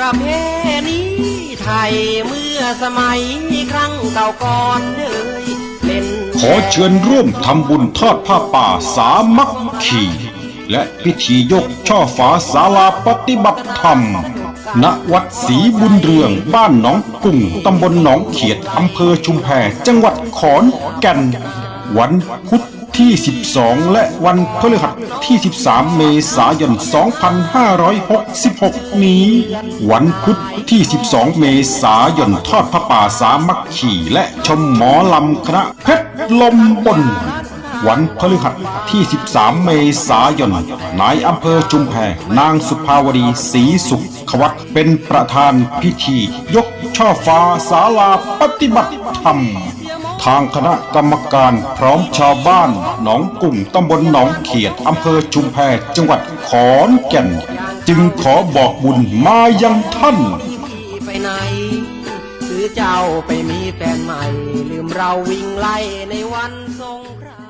ประเพณีไทยเมื่อสมัยครั้งเก่าก่อนเอ่ยเล่นขอเชิญร่วมทำบุญทอดผ้าป่าสามัคคีและพิธียกช่อฟ้าศาลาปฏิบัติธรรม ณ วัดศรีบุญเรืองบ้านหนองกุ่งตำบลหนองเขียดอำเภอชุมแพจังหวัดขอนแก่น วันพุธ ที่ 12 และวันพฤหัสที่ 13 เมษายน 2566 นี้ วันพุธที่ 12 เมษายนทอดพระป่าสามัคคีและชมหมอลำคณะเพชรลมบน วันพฤหัสที่ 13 เมษายน นายอำเภอชุมแพนางสุภาวดีศรีสุขวัตเป็นประธานพิธี ยกช่อฟ้าศาลาปฏิบัติธรรม ทางคณะกรรมการพร้อมชาวบ้านหนองกุ่มตำบลหนองเขียดอำเภอชุมแพจังหวัดขอนแก่น จึงขอบอกบุญมายังท่านไปไหนหรือเจ้าไปมีแฟนใหม่ ลืมเราวิ่งไล่ในวันสงกราน